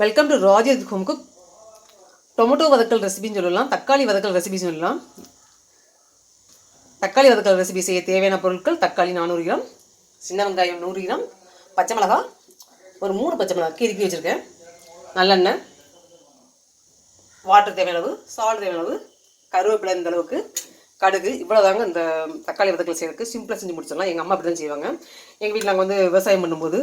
Welcome to Rajeth home cook tomato வதக்கல் ரெசிபின்னு சொல்லலாம். தக்காளி வதக்கல் ரெசிபின்னு சொல்லலாம். தக்காளி வதக்கல் ரெசிபி செய்ய தேவையான பொருட்கள் தக்காளி நானூறு கிராம் சின்ன வெங்காயம் நூறு கிராம் பச்சை மிளகா ஒரு மூணு பச்சை மிளகா கீரிக்கி வச்சுருக்கேன். நல்லெண்ணெய் வாட்டர் தேவையான அளவு சால்ட் தேவையான அளவு கருவேப்பிலை இந்த அளவுக்கு கடுகு இவ்வளோதாங்க இந்த தக்காளி வதக்கல் செய்யறதுக்கு. சிம்பிளாக செஞ்சு முடிச்சிடலாம். எங்கள் அம்மா அப்படி தான் செய்வாங்க. எங்கள் வீட்டில் நாங்கள் வந்து விவசாயம் பண்ணும்போது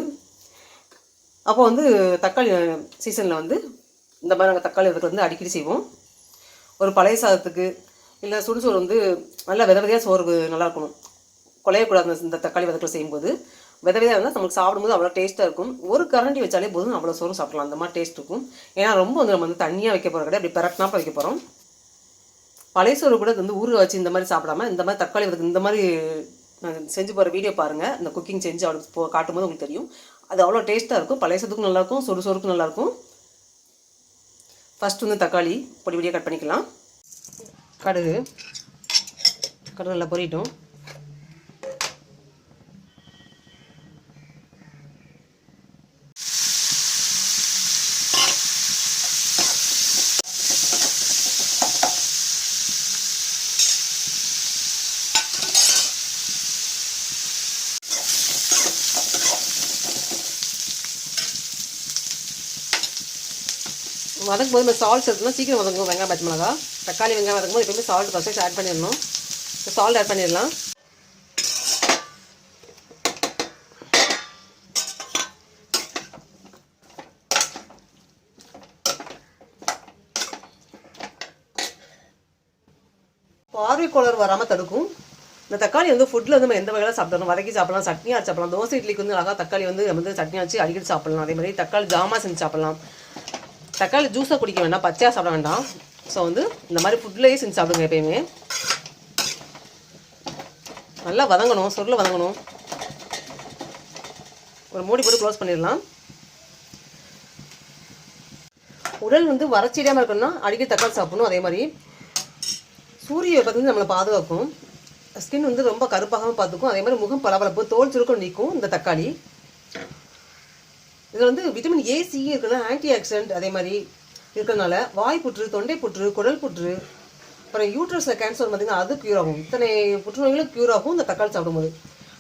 அப்போ வந்து தக்காளி சீசனில் வந்து இந்த மாதிரி நாங்கள் தக்காளி வதக்கல் வந்து அடிக்கடி செய்வோம். ஒரு பழைய சாதத்துக்கு இல்லை சுடுசோறு வந்து நல்லா வித விதையாக சோறு நல்லா இருக்கணும். குலையக்கூடாது இந்த- தக்காளி வதக்கல் செய்யும்போது. வித விதையாக இருந்தால் நமக்கு சாப்பிடும்போது அவ்வளோ டேஸ்ட்டாக இருக்கும். ஒரு கரண்டி வச்சாலே போதும் அவ்வளோ சோறும் சாப்பிடலாம். அந்த மாதிரி டேஸ்ட் இருக்கும். ஏன்னா ரொம்ப வந்து நம்ம வந்து தண்ணியாக வைக்க போகிற கிடையாது அப்படி பெரட்டினாப்ப வைக்க போகிறோம் பழைய சோறு கூட வந்து ஊற வச்சு இந்த மாதிரி சாப்பிடாம இந்த மாதிரி தக்காளி வதக்கு இந்த மாதிரி நான் செஞ்சு போகிற வீடியோ பாருங்கள் இந்த குக்கிங் செஞ்சு அவளுக்கு போ காட்டும்போது உங்களுக்கு தெரியும். அது அவ்வளோ டேஸ்ட்டாக இருக்கும். பழைய சத்துக்கும் நல்லாயிருக்கும். சொறு சொருக்கும் நல்லாயிருக்கும். ஃபஸ்ட்டு வந்து தக்காளி பொடி பொடியாக கட் பண்ணிக்கலாம். கடுகு. கடுகு நல்லா பொரியட்டும். வதக்கும் போது நம்ம சால்ட் சேர்த்துனா சீக்கிரம் வதங்கும். வெங்காயம் பச்சை மிளகா தக்காளி வெங்காயம் வதக்கும் போது எப்பவுமே சால்ட் ஃபஸ்ட்டு ஆட் பண்ணிடணும் சால்ட் ஆட் பண்ணிடலாம். பார்வை கோளர் வராமல் தடுக்கும். இந்த தக்காளி வந்து ஃபுட்டில் வந்து நம்ம எந்த வகையில் சாப்பிடணும்? வதக்கி சாப்பிடலாம் சட்னி சாப்பிடலாம். தோசை இட்லிக்கு வந்து அழகாக தக்காளி வந்து நம்ம வந்து சட்னி வச்சு அடிக்கடி சாப்பிடலாம். அதே மாதிரி தக்காளி ஜாமா செஞ்சு சாப்பிடலாம். தக்காளி ஜூஸை குடிக்க வேண்டாம் பச்சையாக சாப்பிட வேண்டாம். ஸோ வந்து இந்த மாதிரி ஃபுட்லேயே செஞ்சு சாப்பிடுங்க எப்பயுமே. நல்லா வதங்கணும் சொருளை வதங்கணும். ஒரு மூடி போட்டு க்ளோஸ் பண்ணிடலாம். உடல் வந்து வறட்சியிடாமல் இருக்கணும்னா அடிக்கடி தக்காளி சாப்பிடணும் அதே மாதிரி சூரிய வெப்பத்துலேருந்து நம்மளை பாதுகாக்கும். ஸ்கின் வந்து ரொம்ப கருப்பாகவும் பார்த்துக்கும். அதே மாதிரி முகம் பளபளப்பு தோல் சுருக்கம் நீக்கும் இந்த தக்காளி. இதில் வந்து விட்டமின் ஏ சி இருக்கிறதுனால ஆன்டி ஆக்சிடென்ட் அதே மாதிரி இருக்கிறதுனால வாய் புற்று தொண்டை புற்று குடல் புற்று அப்புறம் யூட்ரஸில் கேன்சர் பார்த்தீங்கன்னா அது க்யூர் ஆகும். இத்தனை புற்றுநோய்களும் க்யூர் ஆகும் இந்த தக்காளி சாப்பிடும்போது.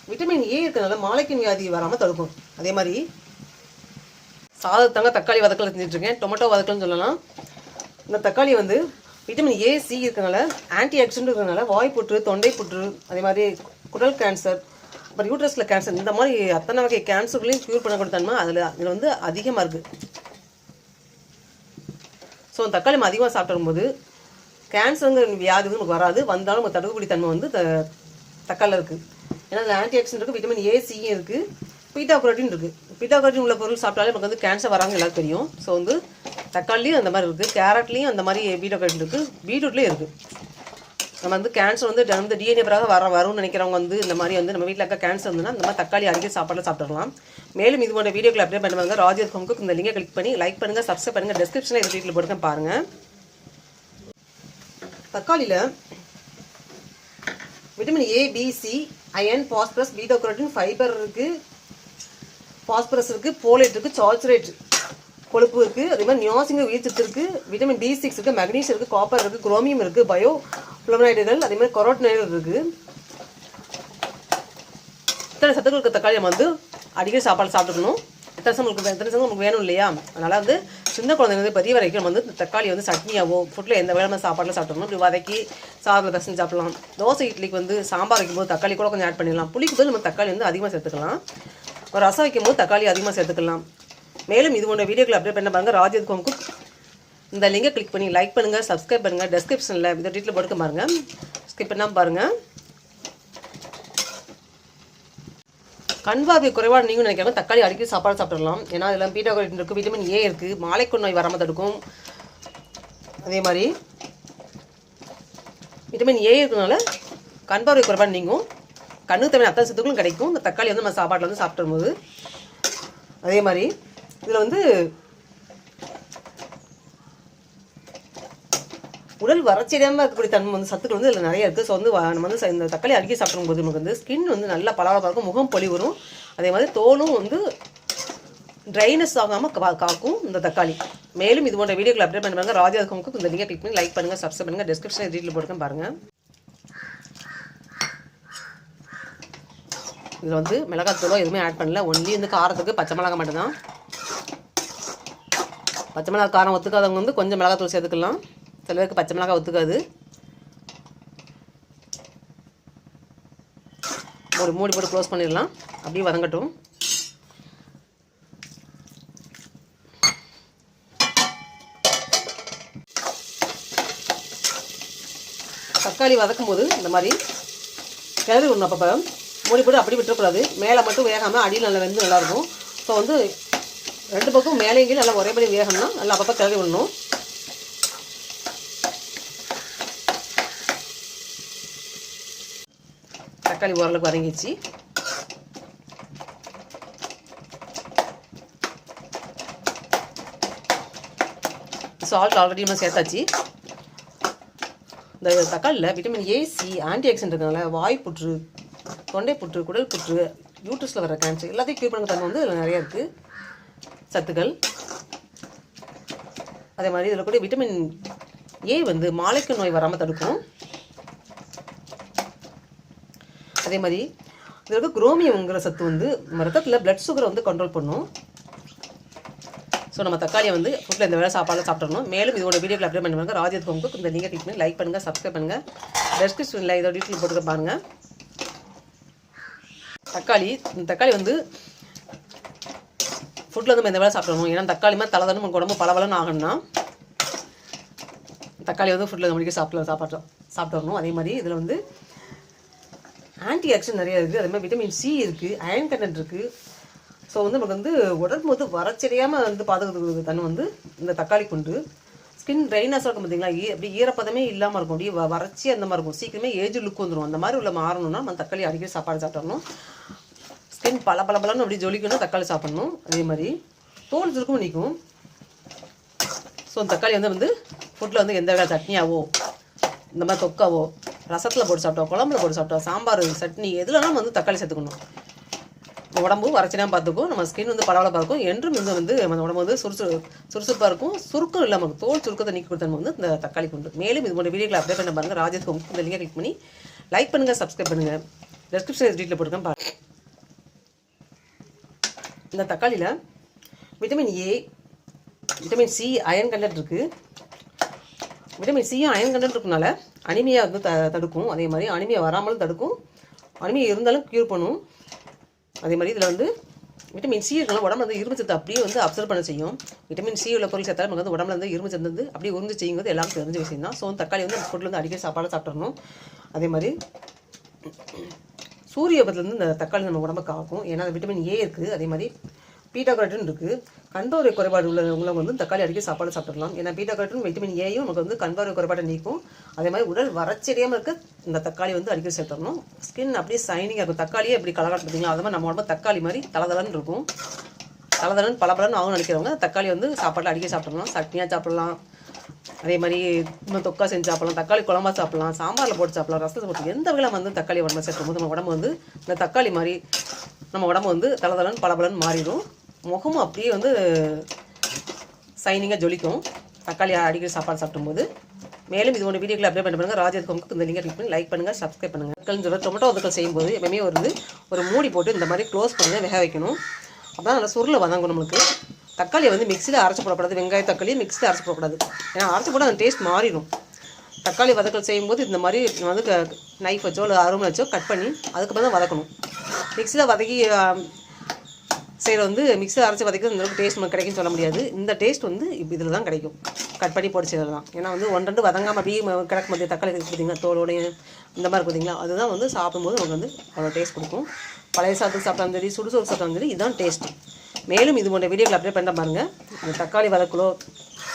விட்டமின் ஏ இருக்கிறனால மாலைக்கின் வியாதி வராமல் தடுக்கும். அதே மாதிரி சாதத்தாங்க தக்காளி வதக்கல் செஞ்சுட்ருக்கேன் டொமேட்டோ வதக்கல்னு சொல்லலாம். இந்த தக்காளி வந்து விட்டமின் ஏ சி இருக்கிறனால ஆன்டி ஆக்சிடென்ட் இருக்கிறனால வாய் புற்று தொண்டை புற்று அதே மாதிரி குடல் கேன்சர் அப்புறம் யூட்ரஸில் கேன்சர் இந்த மாதிரி அத்தனை வகை கேன்சர்களையும் க்யூர் பண்ணக்கூடிய தன்மை அதில் இதில் வந்து அதிகமாக இருக்குது ஸோ தக்காளி நம்ம அதிகமாக சாப்பிடும்போது கேன்சருங்கிற வியாதி வந்து நமக்கு வராது. வந்தாலும் நம்ம தடுக்கக்கூடிய தன்மை வந்து த தக்காளில் இருக்குது ஏன்னா அதில் ஆன்டி ஆக்சிடென்ட் இருக்குது விட்டமின் ஏசியும் இருக்குது பீட்டா குரோட்டின் இருக்குது பீட்டா குரோட்டின் உள்ள பொருள் சாப்பிட்டாலே நமக்கு வந்து கேன்சர் வராங்க எல்லாருக்கும் தெரியும். ஸோ வந்து தக்காளிலையும் அந்த மாதிரி இருக்குது கேரட்லேயும் அந்த மாதிரி பீட்டா குரோட்டின் இருக்குது பீட்ரூட்லேயும் இருக்குது நம்ம வந்து கேன்சர் வந்து வந்து டிஎன்ஏ பிறகு வர வரும்னு நினைக்கிறவங்க வந்து இந்த மாதிரி வந்து நம்ம வீட்டில் இருக்க கேன்சர் வந்துன்னா இந்த மாதிரி தக்காளி அடிக்கடி சாப்பாடில் சாப்பிடலாம் மேலும் இது போன்ற வீடியோக்களை அப்டேட் பண்ணுவாங்க ராஜர் ஹோம்க்கு இந்த லிங்கை கிளிக் பண்ணி லைக் பண்ணுங்கள் சப்ஸ்கிரைப் பண்ணுங்கள் டிஸ்கிரிப்ஷனில் இந்த வீட்டில் போட்டு பாருங்கள் தக்காளியில் vitamin A B C iron phosphorus beta fibre இருக்குது பாஸ்பரஸ் இருக்குது போலேட் இருக்குது சால்சுரேட் கொழுப்பு இருக்குது அதே மாதிரி நியாசிங்க உயிர்ச்சத்து இருக்குது விட்டமின் டி சிக்ஸ் இருக்குது மெக்னீஷியம் இருக்குது காப்பர் இருக்குது குரோமியம் இருக்குது பயோ ஃப்ளோரைடுகள் அதே மாதிரி கொரோட்டினைடுகள் இருக்குது இத்தனை சத்துக்கள் இருக்க தக்காளி நம்ம வந்து அடிக்கடி சாப்பாடு சாப்பிட்டுக்கணும். எத்தனை சம் உங்களுக்கு எத்தனை சம் உங்களுக்கு வேணும் இல்லையா? அதனால் வந்து சின்ன குழந்தைங்க பெரிய வரைக்கும் நம்ம வந்து தக்காளி வந்து சட்னியாவோ ஃபுட்டில் எந்த வேலை சாப்பாடில் சாப்பிட்டோம்னா இப்படி வதக்கி சாதத்தில் பசங்க சாப்பிடலாம். தோசை இட்லிக்கு வந்து சாம்பார் வைக்கும்போது தக்காளி கூட கொஞ்சம் ஆட் பண்ணிடலாம். புளிக்கு போது நம்ம தக்காளி வந்து அதிகமாக சேர்த்துக்கலாம். ஒரு ரசம் வைக்கும்போது தக்காளி அதிகமாக சேர்த்துக்கலாம். மேலும் இது போன்ற வீடியோக்களை அப்டேட் பண்ண பாருங்க. ராஜத் கோம்க்கு இந்த லிங்கை கிளிக் பண்ணி லைக் பண்ணுங்கள் சப்ஸ்கிரைப் பண்ணுங்கள் டெஸ்கிரிப்ஷனில் இந்த டீட்டில் போட்டுக்க பாருங்கள் ஸ்கிப் பண்ணாமல் பாருங்கள் கண் பார்வை குறைவாக நீங்கள் நினைக்காம தக்காளி அடிக்கடி சாப்பாடு சாப்பிடலாம். ஏன்னா அதில் பீட்டா குரோட்டின் இருக்குது விட்டமின் ஏ இருக்குது மாலைக்கு நோய் வராமல் தடுக்கும். அதே மாதிரி விட்டமின் ஏ இருக்கிறதுனால கண் பார்வை குறைபாடு நீங்கும். கண்ணுக்கு தேவையான அத்தனை சத்துக்களும் கிடைக்கும். இந்த தக்காளி வந்து நம்ம சாப்பாட்டில் வந்து சாப்பிடும்போது அதே மாதிரி இதில் வந்து உடல் வறட்சியிடாமல் இருக்கக்கூடிய தன்மை வந்து சத்துக்கள் வந்து இதில் நிறைய இருக்குது ஸோ வந்து நம்ம வந்து இந்த தக்காளி அடிக்கடி சாப்பிடும்போது நமக்கு வந்து ஸ்கின் வந்து நல்லா பளபளப்பாக இருக்கும் முகம் பொலி வரும். அதே மாதிரி தோலும் வந்து ட்ரைனஸ் ஆகாமல் கா காக்கும் இந்த தக்காளி. மேலும் இது போன்ற வீடியோக்கள் அப்டேட் பண்ணுவாங்க ராஜா ஹோம்க்கு இந்த லிங்கை கிளிக் பண்ணி லைக் பண்ணுங்கள் சப்ஸ்கிரைப் பண்ணுங்கள் டிஸ்கிரிப்ஷன் வீட்டில் போட்டுக்கேன் பாருங்கள் இதில் வந்து மிளகாத்தூளோ எதுவுமே ஆட் பண்ணல. ஒன்லி வந்து காரத்துக்கு பச்சை மிளகா மட்டும்தான். பச்சை மிளகா காரம் ஒத்துக்காதவங்க வந்து கொஞ்சம் மிளகாத்தூள் சேர்த்துக்கலாம். சில பேருக்கு பச்சை மிளகா ஒத்துக்காது. ஒரு மூடி போட்டு க்ளோஸ் பண்ணிடலாம். அப்படியே வதங்கட்டும். தக்காளி வதக்கும் போது இந்த மாதிரி கிளறி விடணும் அப்பப்போ. மூடி போட்டு அப்படி விட்டுறக்கூடாது. மேலே மட்டும் வேகாமல் அடியில் நல்லா வெந்து நல்லாயிருக்கும் ஸோ வந்து ரெண்டு பக்கம் மேலேயும் கீழே நல்லா ஒரே படி வேகணும் நல்லா அப்பப்போ கிளறி விடணும். தக்காளி ஓரளவுக்கு வதங்கிச்சு சால்ட் ஆல்ரெடி நம்ம சேர்த்தாச்சு. இந்த தக்காளியில் vitamin A C antioxidant இருக்கனால வாய் புற்று தொண்டை புற்று குடல் புற்று யூட்ரஸில் வர கேன்சர் எல்லாத்தையும் க்யூர் பண்ணுற தன்மை வந்து இதில் நிறையா இருக்குது சத்துக்கள். அதே மாதிரி இதில் கூட விட்டமின் ஏ வந்து மாலைக்கு நோய் வராமல் தடுக்கும். அதே மாதிரி இதில் இருக்க குரோமியம்ங்கிற சத்து வந்து ரத்தத்தில் பிளட் சுகரை வந்து கண்ட்ரோல் பண்ணும். ஸோ நம்ம தக்காளியை வந்து ஃபுட்டில் இந்த வேலை சாப்பாடு சாப்பிட்றணும் மேலும் இதோட வீடியோக்கள் அப்டேட் பண்ணுவாங்க ராஜத் ஹோம்க்கு இந்த லிங்கை கிளிக் பண்ணி லைக் பண்ணுங்கள் சப்ஸ்கிரைப் பண்ணுங்கள் டெஸ்கிரிப்ஷனில் இதோட டீட்டெயில் போட்டுக்க பாருங்கள் தக்காளி இந்த தக்காளி வந்து ஃபுட்டில் வந்து நம்ம இந்த வேலை சாப்பிடணும்? ஏன்னா தக்காளி மாதிரி தலை நம்ம உடம்பு பளபளன்னு ஆகணும்னா தக்காளி வந்து ஃபுட்டில் முடிக்க சாப்பிட சாப்பாடு சாப்பிட்டு வரணும் அதே மாதிரி இதில் வந்து ஆன்டி ஆக்சிடென்ட் நிறையா இருக்குது அதே மாதிரி விட்டமின் சி இருக்குது அயன் கண்டென்ட் இருக்குது ஸோ வந்து நமக்கு வந்து உடம்பு வந்து வறட்சியடையாமல் வந்து பாதுகாத்துக்கிறது தன்மை வந்து இந்த தக்காளி கொண்டு ஸ்கின் ட்ரைனஸாக இருக்கும் பார்த்தீங்களா ஈ அப்படி ஈரப்பதமே இல்லாமல் இருக்கும். அப்படியே வறட்சி அந்த மாதிரி இருக்கும். சீக்கிரமே ஏஜ் லுக் வந்துடும் அந்த மாதிரி உள்ள மாறணும்னா நம்ம தக்காளி அடிக்கடி சாப்பாடு சாப்பிடணும். ஸ்கின் பல பல பலன்னு அப்படி ஜொலிக்கணும் தக்காளி சாப்பிட்ணும். அதே மாதிரி தோல் சுருக்கும் நிற்கும் ஸோ தக்காளி வந்து வந்து ஃபுட்டில் வந்து எந்த வகை சட்னியாவோ இந்த மாதிரி தொக்காவோ ரசத்தில் போட்டு சாப்பிட்டோம் குழம்புல போட்டு சாப்பிட்டோம் சாம்பார் சட்னி எதுலனாலும் வந்து தக்காளி சேர்த்துக்கணும். நம்ம உடம்பு வறட்சியாக பார்த்துக்கும் நம்ம ஸ்கின் வந்து பரவாயில்ல இருக்கும் என்றும் இங்கே வந்து நம்ம உடம்பு வந்து சுறுசு சுறுசுறுப்பாக இருக்கும். சுருக்கம் இல்லாமல் தோல் சுருக்கத்தை நீக்கி கொடுத்தது வந்து இந்த தக்காளி கொண்டு மேலும் இது போன்ற வீடியோக்களை அப்டேட் பண்ண பாருங்கள் ராஜேஷ் ஹோம். இந்த லிங்கை கிளிக் பண்ணி லைக் பண்ணுங்கள் சப்ஸ்கிரைப் பண்ணுங்கள் டெஸ்கிரிப்ஷன் டீட்டில் போட்டுருக்கேன். பாருங்கள் இந்த தக்காளியில் vitamin A vitamin C iron content இருக்குது விட்டமின் சியும் அயன் கண்டென்ட் இருக்கனால அனிமியா வந்து த தடுக்கும். அதே மாதிரி அனிமியா வராமலும் தடுக்கும். அனிமியா இருந்தாலும் க்யூர் பண்ணும். அதே மாதிரி இதில் வந்து விட்டமின் சி இருக்கலாம் உடம்புல வந்து இரும்பு சத்து அப்படியே வந்து அப்சர்வ் பண்ண செய்யும். விட்டமின் சி உள்ள பொருள் சேர்த்தாலும் நமக்கு வந்து உடம்புல வந்து இரும்பு சத்து வந்து அப்படியே உறிஞ்சு செய்யுங்கிறது எல்லாருக்கும் தெரிஞ்ச விஷயம் தான் ஸோ தக்காளி வந்து ஃபுட்டில் வந்து அடிக்கடி சாப்பாடு சாப்பிட்றணும் அதே மாதிரி சூரிய பத்திலேருந்து இந்த தக்காளி நம்ம உடம்புக்கு காக்கும் ஏன்னா அது விட்டமின் ஏ இருக்குது அதே மாதிரி பீட்டா கரட்டின் இருக்குது கண்பார்வை குறைபாடு உள்ள உள்ளவங்க வந்து தக்காளி அடிக்க சாப்பாடு சாப்பிடலாம் ஏன்னா பீட்டா விட்டமின் ஏயும் நமக்கு வந்து கண்பார்வை குறைபாடு நீக்கும். அதே மாதிரி உடல் வறட்சியடையாமல் இருக்க இந்த தக்காளி வந்து அடிக்கடி சேர்த்துடணும் ஸ்கின் அப்படியே சைனிங்காக இருக்கும். தக்காளியே அப்படி கலகாட்டு பார்த்தீங்களா அது மாதிரி நம்ம உடம்பு தக்காளி மாதிரி தலதலன்னு இருக்கும். தலதலன் பலபலன்னு ஆகும் நினைக்கிறவங்க தக்காளி வந்து சாப்பாட்டில் அடிக்கடி சாப்பிடலாம் சட்னியாக சாப்பிடலாம். அதே மாதிரி இன்னும் தொக்கா செஞ்சு சாப்பிடலாம் தக்காளி குழம்பா சாப்பிடலாம் சாம்பாரில் போட்டு சாப்பிடலாம் ரசத்தை போட்டு எந்த வகையில் வந்து தக்காளி உடம்பு சேர்க்கும் போது நம்ம உடம்பு வந்து இந்த தக்காளி மாதிரி நம்ம உடம்பு வந்து தளதளன் பளபளன்னு மாறிடும். முகமும் அப்படியே வந்து சைனிங்காக ஜொலிக்கும். தக்காளி அடிக்கடி சாப்பாடு சாப்பிடும்போது மேலும் இது ஒன்று வீடியோக்களை அப்டேட் பண்ணி பண்ணுங்க ராஜத் ஹோம்க்கு இந்த லிங்கை கிளிக் பண்ணி லைக் பண்ணுங்கள் சப்ஸ்கிரைப் பண்ணுங்கள் தக்காளி சொல்ல டொமேட்டோ அதுக்கள் செய்யும்போது எப்பவுமே வந்து ஒரு மூடி போட்டு இந்த மாதிரி க்ளோஸ் பண்ணி வேக வைக்கணும். அப்போ நல்லா சுருளை வதங்கும் நம்மளுக்கு. தக்காளியை வந்து மிக்சியில் அரைச்சி போடக்கூடாது. வெங்காய தக்காளியை மிக்சியில் அரைச்சி போடக்கூடாது. ஏன்னா அரைச்சி போட அந்த டேஸ்ட் மாறிடும். தக்காளி வதக்கல் செய்யும்போது இந்த மாதிரி வந்து நைஃப் வச்சோ இல்லை அருமை வச்சோ கட் பண்ணி அதுக்கப்புறம் தான் வதக்கணும். மிக்சியில் வதக்கி செய்கிற வந்து மிக்சியில் அரைச்சி வதக்கிறது இந்த அளவுக்கு டேஸ்ட் நமக்கு கிடைக்கும்னு சொல்ல முடியாது. இந்த டேஸ்ட் வந்து இப்போ இதில் தான் கிடைக்கும். கட் பண்ணி போட்டு செய்கிறது தான். ஏன்னா வந்து ஒன்று ரெண்டு வதங்காமல் அப்படியே கிடக்க மாட்டேன் தக்காளி இருக்கு பார்த்தீங்களா தோலோடைய இந்த மாதிரி பார்த்தீங்களா அதுதான் வந்து சாப்பிடும்போது நமக்கு வந்து அவ்வளோ டேஸ்ட் கொடுக்கும். பழைய சாதத்துக்கு சாப்பிட்டாலும் சரி சுடுசோறு சாப்பிட்டாலும் சரி இதுதான் டேஸ்ட்டு மேலும் இது போன்ற வீடியோக்கள் அப்டேட் பண்ண பாருங்கள் இந்த தக்காளி வதக்கலோ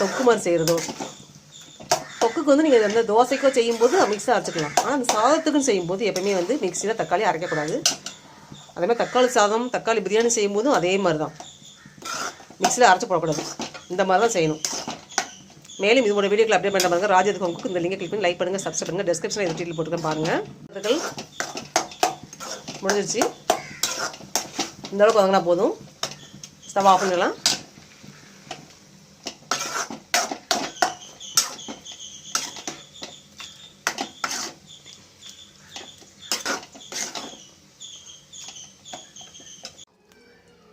தொக்கு மாதிரி செய்கிறதோ தொக்குக்கு வந்து நீங்கள் அந்த தோசைக்கோ செய்யும்போது மிக்ஸில் அரைச்சிக்கலாம். ஆனால் அந்த சாதத்துக்கும் செய்யும்போது எப்பயுமே வந்து மிக்சியில் தக்காளி அரைக்கக்கூடாது. அதே மாதிரி தக்காளி சாதம் தக்காளி பிரியாணி செய்யும்போதும் அதே மாதிரி தான் மிக்சியில் அரைச்சி போடக்கூடாது. இந்த மாதிரி தான் செய்யணும். மேலும் இதோட வீடியோக்கள் அப்டேட் பண்ண பாருங்கள் ராஜத் ஹோம்க்கு இந்த லிங்கை கிளிக் பண்ணி லைக் பண்ணுங்கள் சப்ஸ்கிரைப் பண்ணுங்கள் டிஸ்கிரிப்ஷனில் இந்த டீட்டில் போட்டுருக்கேன் பாருங்கள் முடிஞ்சிருச்சு இந்த அளவுக்கு வதங்கினா போதும். ஸ்டவ் ஆஃப் பண்ணலாம்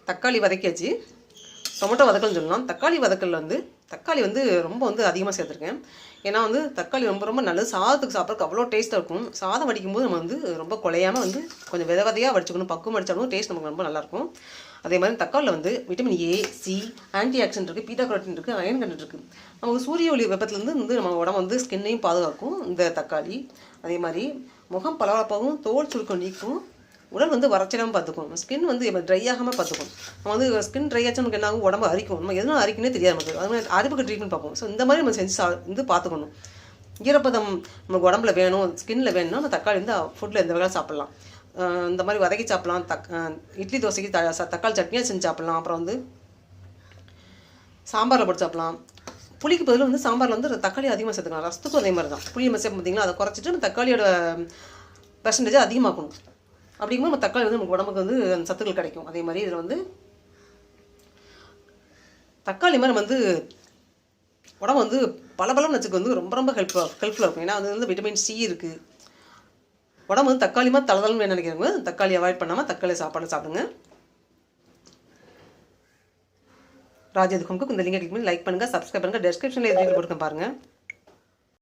தக்காளி வதக்கியாச்சு. டொமேட்டோ வதக்கல்னு சொல்லலாம். தக்காளி வதக்கல் வந்து தக்காளி வந்து ரொம்ப வந்து அதிகமாக சேர்த்துருக்கேன். ஏன்னா வந்து தக்காளி ரொம்ப ரொம்ப நல்லது. சாதத்துக்கு சாப்பிட்றதுக்கு அவ்வளோ டேஸ்ட்டாக இருக்கும். சாதம் வடிக்கும்போது நம்ம வந்து ரொம்ப குலையாமல் வந்து கொஞ்சம் வித விதையாக வடிச்சுக்கணும். பக்குவம் வடிச்சாலும் டேஸ்ட் நமக்கு ரொம்ப நல்லாயிருக்கும் அதே மாதிரி தக்காளியில் வந்து vitamin A C antioxidant இருக்குது பீட்டா கரோட்டின் இருக்குது அயன் கண்டென்ட் இருக்குது நமக்கு சூரிய ஒளி வெப்பத்துலேருந்து வந்து நம்ம உடம்பு வந்து ஸ்கின்னையும் பாதுகாக்கும் இந்த தக்காளி. அதே மாதிரி முகம் பளபளப்பாகவும் தோல் சுருக்கம் நீக்கும் உடல் வந்து வறட்சிடாமல் பார்த்துக்கும். ஸ்கின் வந்து ட்ரை ஆகாமல் பார்த்துக்கும். நம்ம வந்து ஸ்கின் ட்ரை ஆச்சு நமக்கு என்ன ஆகும் உடம்பு அரிக்கும். நம்ம எதுவும் அரிக்குனே தெரியாது நமக்கு. அது மாதிரி அரிப்புக்கு ட்ரீட்மெண்ட் பார்ப்போம். ஸோ இந்த மாதிரி நம்ம செஞ்சு சா வந்து பார்த்துக்கணும். ஈரப்பதம் நமக்கு உடம்புல வேணும் ஸ்கின்னில் வேணும்னா நம்ம தக்காளி வந்து ஃபுட்டில் எந்த வகையில் சாப்பிட்லாம். இந்த மாதிரி வதக்கி சாப்பிட்லாம். தக் இட்லி தோசைக்கு த தக்காளி சட்னியாக செஞ்சு சாப்பிட்லாம். அப்புறம் வந்து சாம்பாரில் போட்டு சாப்பிட்லாம். புளிக்கு பதில் வந்து சாம்பாரில் வந்து தக்காளி அதிகமாக சேர்த்துக்கலாம். ரசத்துக்கும் அதே மாதிரி தான். புளி மசியம் பார்த்தீங்களா? அதை குறைச்சிட்டு தக்காளியோட பர்சன்டேஜ் அதிகமாக்கணும். அப்படிங்கும்போது நம்ம தக்காளி வந்து நமக்கு உடம்புக்கு வந்து அந்த சத்துக்கள் கிடைக்கும். அதே மாதிரி இதில் வந்து தக்காளி மாதிரி நம்ம வந்து உடம்பு வந்து பல பலம் நச்சுக்கு வந்து ரொம்ப ரொம்ப ஹெல்ப் ஹெல்ப்ஃபுல்லாக இருக்கும். ஏன்னா அது வந்து விட்டமின் சி இருக்குது உடம்பு வந்து தக்காளிமா மாதிரி தளதளன்னு நினைக்கிறவங்க தக்காளி அவாய்ட் பண்ணாமல் தக்காளி சாப்பாடு சாப்பிடுங்க. ராஜேது குமுக்கு இந்த லிங்கை கிளிக் பண்ணி லைக் பண்ணுங்கள் சப்ஸ்கிரைப் பண்ணுங்கள் டெஸ்கிரிப்ஷனில் எதுவும் போட்டுருக்கேன் பாருங்கள்